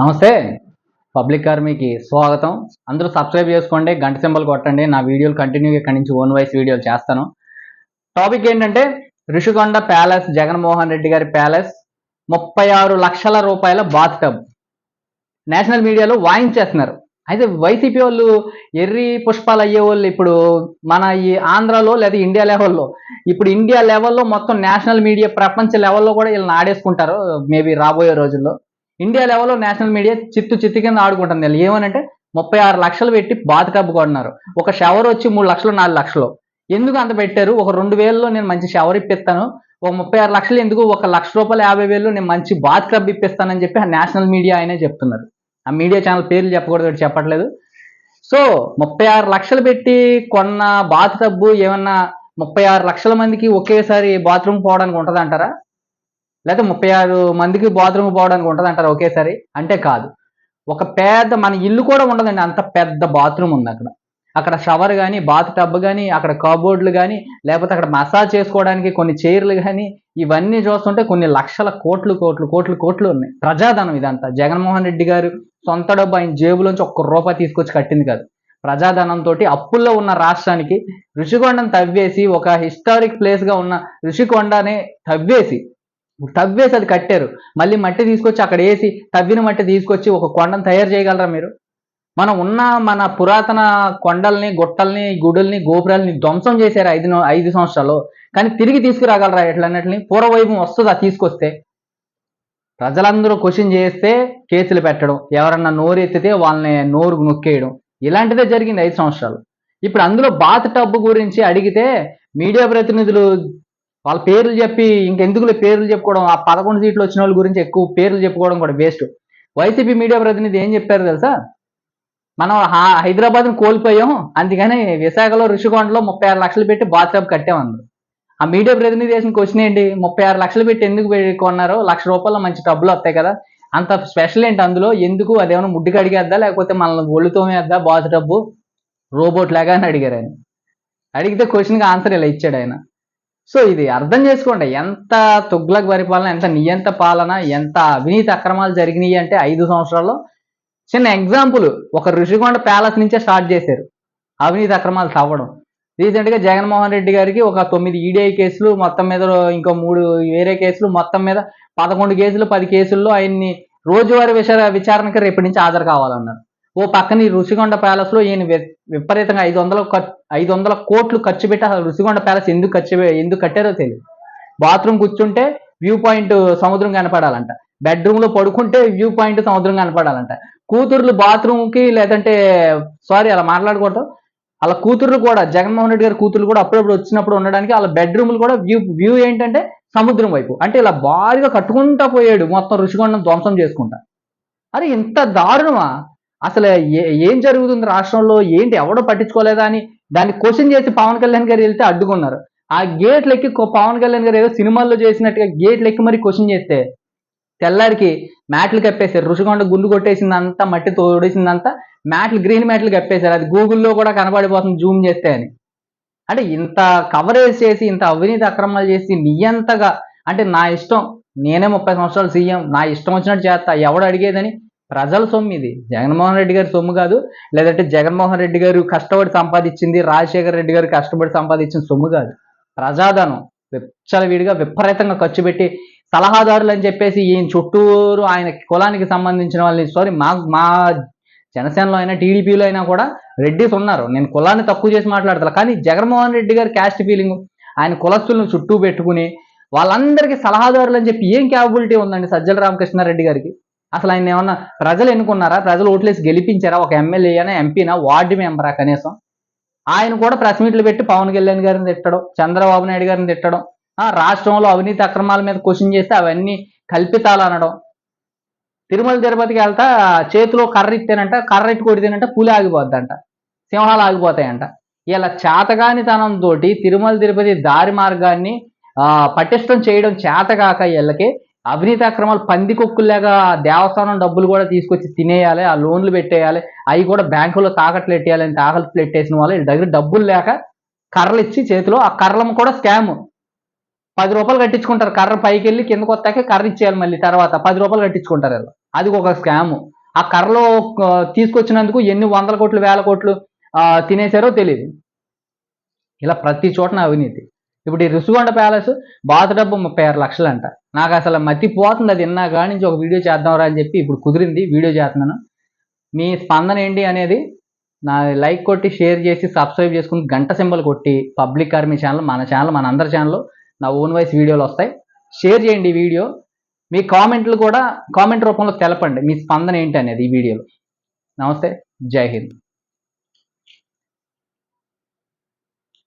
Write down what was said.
నమస్తే. పబ్లిక్ ఆర్మీకి స్వాగతం. అందరూ సబ్స్క్రైబ్ చేసుకోండి గంట సింబల్ కొట్టండి. నా వీడియోలు కంటిన్యూగా ఇక్కడి నుంచి ఓన్ వైస్ వీడియోలు చేస్తాను. టాపిక్ ఏంటంటే రిషికొండ ప్యాలెస్ జగన్మోహన్ రెడ్డి గారి ప్యాలెస్ ముప్పై ఆరు లక్షల రూపాయల బాత్ టబ్ నేషనల్ మీడియాలో వాయించేస్తున్నారు. అయితే వైసీపీ వాళ్ళు ఎర్రి పుష్పాలు అయ్యే వాళ్ళు ఇప్పుడు మన ఈ ఆంధ్రాలో లేదా ఇండియా లెవెల్లో. ఇప్పుడు ఇండియా లెవెల్లో మొత్తం నేషనల్ మీడియా ప్రపంచ లెవెల్లో కూడా వీళ్ళని ఆడేసుకుంటారు మేబీ రాబోయే రోజుల్లో. ఇండియా లెవెల్లో నేషనల్ మీడియా చిత్తు చిత్తు కింద ఆడుకుంటుంది వీళ్ళు. ఏమనంటే ముప్పై ఆరు లక్షలు పెట్టి బాత్ టబ్ కొన్నారు ఒక షవర్ వచ్చి మూడు లక్షలు నాలుగు లక్షలు. ఎందుకు అంత పెట్టారు? ఒక రెండు వేలలో నేను మంచి షవర్ ఇప్పిస్తాను. ఒక ముప్పై ఆరు లక్షలు ఎందుకు? ఒక లక్ష రూపాయలు యాభై వేలు నేను మంచి బాత్ క్లబ్ ఇప్పిస్తానని చెప్పి ఆ నేషనల్ మీడియా ఆయనే చెప్తున్నారు. ఆ మీడియా ఛానల్ పేర్లు చెప్పకూడదు చెప్పట్లేదు. సో ముప్పై ఆరు లక్షలు పెట్టి కొన్న బాత్ టబ్బు ఏమన్నా ముప్పై ఆరు లక్షల మందికి ఒకేసారి బాత్రూమ్ పోవడానికి ఉంటుంది అంటారా లేకపోతే ముప్పై ఆరు మందికి బాత్రూమ్ పోవడానికి ఉంటుంది అంటారు ఒకేసారి? అంటే కాదు. ఒక పెద్ద మన ఇల్లు కూడా ఉండదండి. అంత పెద్ద బాత్రూమ్ ఉంది అక్కడ. అక్కడ షవర్ కానీ బాత్ టబ్ కానీ అక్కడ కబోర్డ్లు కానీ లేకపోతే అక్కడ మసాజ్ చేసుకోవడానికి కొన్ని చైర్లు కానీ ఇవన్నీ చూస్తుంటే కొన్ని లక్షల కోట్లు కోట్లు కోట్లు కోట్లు ఉన్నాయి. ప్రజాధనం ఇదంతా. జగన్మోహన్ రెడ్డి గారు సొంత డబ్బు ఆయన జేబులోంచి ఒక్క రూపాయి తీసుకొచ్చి కట్టింది కాదు. ప్రజాధనంతో అప్పుల్లో ఉన్న రాష్ట్రానికి ఋషికొండను తవ్వేసి ఒక హిస్టారిక్ ప్లేస్గా ఉన్న ఋషికొండని తవ్వేసి తవ్వేసి అది కట్టారు. మళ్ళీ మట్టి తీసుకొచ్చి అక్కడ వేసి తవ్విన మట్టి తీసుకొచ్చి ఒక కొండను తయారు చేయగలరా మీరు? మనం ఉన్న మన పురాతన కొండల్ని గుట్టల్ని గుడుల్ని గోపురాల్ని ధ్వంసం చేశారు ఐదు ఐదు సంవత్సరాలు కానీ తిరిగి తీసుకురాగలరా ఎట్లన్నట్లని పూర్వవైభవం వస్తుందా తీసుకొస్తే? ప్రజలందరూ క్వశ్చన్ చేస్తే కేసులు పెట్టడం ఎవరన్నా నోరు ఎత్తితే వాళ్ళని నోరు నొక్కేయడం. ఇలాంటిదే జరిగింది ఐదు సంవత్సరాలు. ఇప్పుడు అందులో బాత్ టబ్ గురించి అడిగితే మీడియా ప్రతినిధులు వాళ్ళ పేర్లు చెప్పి ఇంకెందుకులే పేర్లు చెప్పుకోవడం ఆ పదకొండు సీట్లు వచ్చిన వాళ్ళ గురించి ఎక్కువ పేర్లు చెప్పుకోవడం కూడా వేస్ట్ వైసీపీ మీడియా ప్రతినిధి ఏం చెప్పారు తెలుసా? మనం హా- హైదరాబాద్ని కోల్పోయాం అందుకని విశాఖలో ఋషికొండలో ముప్పై ఆరు లక్షలు పెట్టి బాత్ కట్టామన్నారు ఆ మీడియా ప్రతినిధి వేసిన క్వశ్చన్ ఏంటి? ముప్పై ఆరు లక్షలు పెట్టి ఎందుకు పె- కొన్నారు? లక్ష రూపాయలు మంచి డబ్బులు వస్తాయి కదా. అంత స్పెషల్ ఏంటి అందులో? ఎందుకు అదేమైనా ముడ్డుకి అడిగేద్దా? లేకపోతే మనల్ని ఒళ్ళుతోమేద్దా? బాత్ డబ్బు రోబోట్ లాగా అని అడిగారు ఆయన. అడిగితే క్వశ్చన్కి ఆన్సర్ ఇలా ఇచ్చాడు ఆయన. సో ఇది అర్థం చేసుకోండి ఎంత తుగ్లక్ పరిపాలన ఎంత నియంత పాలన ఎంత అవినీతి అక్రమాలు జరిగినాయి అంటే ఐదు సంవత్సరాల్లో. చిన్న ఎగ్జాంపుల్ ఒక ఋషికొండ ప్యాలెస్ నుంచే స్టార్ట్ చేశారు అవినీతి అక్రమాలు తవ్వడం. రీసెంట్గా జగన్మోహన్ రెడ్డి గారికి ఒక తొమ్మిది ఈడీఐ కేసులు మొత్తం మీద ఇంకో మూడు వేరే కేసులు మొత్తం మీద పదకొండు కేసులు పది కేసుల్లో ఆయన్ని రోజువారీ విచార విచారణకి రేపటి నుంచి హాజరు కావాలన్నారు. ఓ పక్కన ఈ రుషికొండ ప్యాలెస్లో ఈయన వి- విపరీతంగా ఐదు వందల ఐదు వందల కోట్లు ఖర్చు పెట్టి అసలు రుషికొండ ప్యాలెస్ ఎందుకు ఖర్చు ఎందుకు కట్టారో తెలియదు బాత్రూమ్ కూర్చుంటే వ్యూ పాయింట్ సముద్రం కనపడాలంట. బెడ్రూమ్లో పడుకుంటే వ్యూ పాయింట్ సముద్రం కనపడాలంట. కూతుర్లు బాత్రూమ్కి లేదంటే సారీ అలా మాట్లాడకూడదు. అలా కూతుర్లు కూడా జగన్మోహన్ రెడ్డి గారి కూతుర్లు కూడా అప్పుడప్పుడు వచ్చినప్పుడు ఉండడానికి వాళ్ళ బెడ్రూమ్లు కూడా వ్యూ వ్యూ ఏంటంటే సముద్రం వైపు. అంటే ఇలా భారీగా కట్టుకుంటా పోయాడు మొత్తం రుషికొండం ధ్వంసం చేసుకుంటా. అరే ఇంత దారుణమా? అసలు ఏ- ఏం జరుగుతుంది రాష్ట్రంలో? ఏంటి? ఎవడో పట్టించుకోలేదా అని దాన్ని క్వశ్చన్ చేసి పవన్ కళ్యాణ్ గారు వెళ్తే అడ్డుకున్నారు. ఆ గేట్లు ఎక్కి పవన్ కళ్యాణ్ గారు ఏదో సినిమాల్లో చేసినట్టుగా గేట్లు ఎక్కి మరి క్వశ్చన్ చేస్తే తెల్లారికి మ్యాట్లు కప్పేశారు. రుషికొండ గుండు కొట్టేసిందంతా మట్టి తోడేసిందంతా మ్యాట్లు గ్రీన్ మ్యాట్లు కప్పేశారు. అది గూగుల్లో కూడా కనబడిపోతుంది జూమ్ చేస్తే అని. అంటే ఇంత కవరేజ్ చేసి ఇంత అవినీతి అక్రమాలు చేసి నియంతగా అంటే నా ఇష్టం నేనే ముప్పై సంవత్సరాలు సీఎం నా ఇష్టం వచ్చినట్టు చేస్తా ఎవడు అడిగేదని ప్రజల సొమ్ము ఇది. జగన్మోహన్ రెడ్డి గారి సొమ్ము కాదు లేదంటే జగన్మోహన్ రెడ్డి గారు కష్టపడి సంపాదించింది రాజశేఖర రెడ్డి గారు కష్టపడి సంపాదించిన సొమ్ము కాదు. ప్రజాధనం విచ్చలవిడిగా విపరీతంగా ఖర్చు పెట్టి సలహాదారులు అని చెప్పేసి ఈయన చుట్టూరు ఆయన కులానికి సంబంధించిన వాళ్ళని సారీ మా మా జనసేనలో అయినా టీడీపీలో అయినా కూడా రెడ్డిస్ ఉన్నారు. నేను కులాన్ని తక్కువ చేసి మాట్లాడతాను కానీ జగన్మోహన్ రెడ్డి గారి క్యాస్ట్ ఫీలింగ్ ఆయన కులస్తులను చుట్టూ పెట్టుకుని వాళ్ళందరికీ సలహాదారులు అని చెప్పి ఏం క్యాపబిలిటీ ఉందండి సజ్జల రామకృష్ణారెడ్డి గారికి? అసలు ఆయన ఏమన్నా ప్రజలు ఎన్నుకున్నారా? ప్రజలు ఓట్లేసి గెలిపించారా? ఒక ఎమ్మెల్యే అయినా ఎంపీనా వార్డు మెంబరా కనీసం? ఆయన కూడా ప్రెస్ మీట్లు పెట్టి పవన్ కళ్యాణ్ గారిని తిట్టడం చంద్రబాబు నాయుడు గారిని తిట్టడం ఆ, రాష్ట్రంలో అవినీతి అక్రమాల మీద క్వశ్చన్ చేస్తే అవన్నీ కల్పితాలు అనడం. తిరుమల తిరుపతికి వెళ్తా చేతిలో కర్ర ఇస్తేనంట కర్ర ఇట్టు కొడితేనంట పులి ఆగిపోద్దంట సింహాలు ఆగిపోతాయంట. ఇలా చేతగానితనంతో తిరుమల తిరుపతి దారి మార్గాన్ని పటిష్టం చేయడం చేతగాక వీళ్ళకి అవినీతి అక్రమాలు పంది దేవస్థానం డబ్బులు కూడా తీసుకొచ్చి తినేయాలి ఆ లోన్లు పెట్టేయాలి అవి కూడా బ్యాంకులో తాకట్లు పెట్టేయాలని తాకట్లు పెట్టేసిన వాళ్ళు దగ్గర డబ్బులు లేక కర్రలు ఇచ్చి చేతిలో ఆ కర్రలం కూడా స్కామ్. పది రూపాయలు కట్టించుకుంటారు. కర్ర పైకి వెళ్ళి కిందకు వస్తాక కర్ర ఇచ్చేయాలి మళ్ళీ తర్వాత. పది రూపాయలు కట్టించుకుంటారు వీళ్ళు. అది ఒక స్కామ్. ఆ కర్రలో తీసుకొచ్చినందుకు ఎన్ని వందల కోట్లు వేల కోట్లు తినేశారో తెలియదు ఇలా ప్రతి చోటన అవినీతి. ఇప్పుడు ఈ రుషికొండ ప్యాలెస్ బాత డబ్బు ముప్పై ఆరు లక్షలు అంట నాకు అసలు మతి పోతుంది అది విన్నా కాడి నుంచి ఒక వీడియో చేద్దాంరా అని చెప్పి ఇప్పుడు కుదిరింది వీడియో చేస్తున్నాను. మీ స్పందన ఏంటి అనేది నా లైక్ కొట్టి షేర్ చేసి సబ్స్క్రైబ్ చేసుకుని గంట సింబల్ కొట్టి పబ్లిక్ ఆర్మీ ఛానల్ మన ఛానల్ మన అందరి ఛానల్ నా ఓన్ వాయిస్ వీడియోలు వస్తాయి. షేర్ చేయండి ఈ వీడియో. మీ కామెంట్లు కూడా కామెంట్ రూపంలో తెలపండి మీ స్పందన ఏంటి అనేది ఈ వీడియోలో. నమస్తే జై హింద్.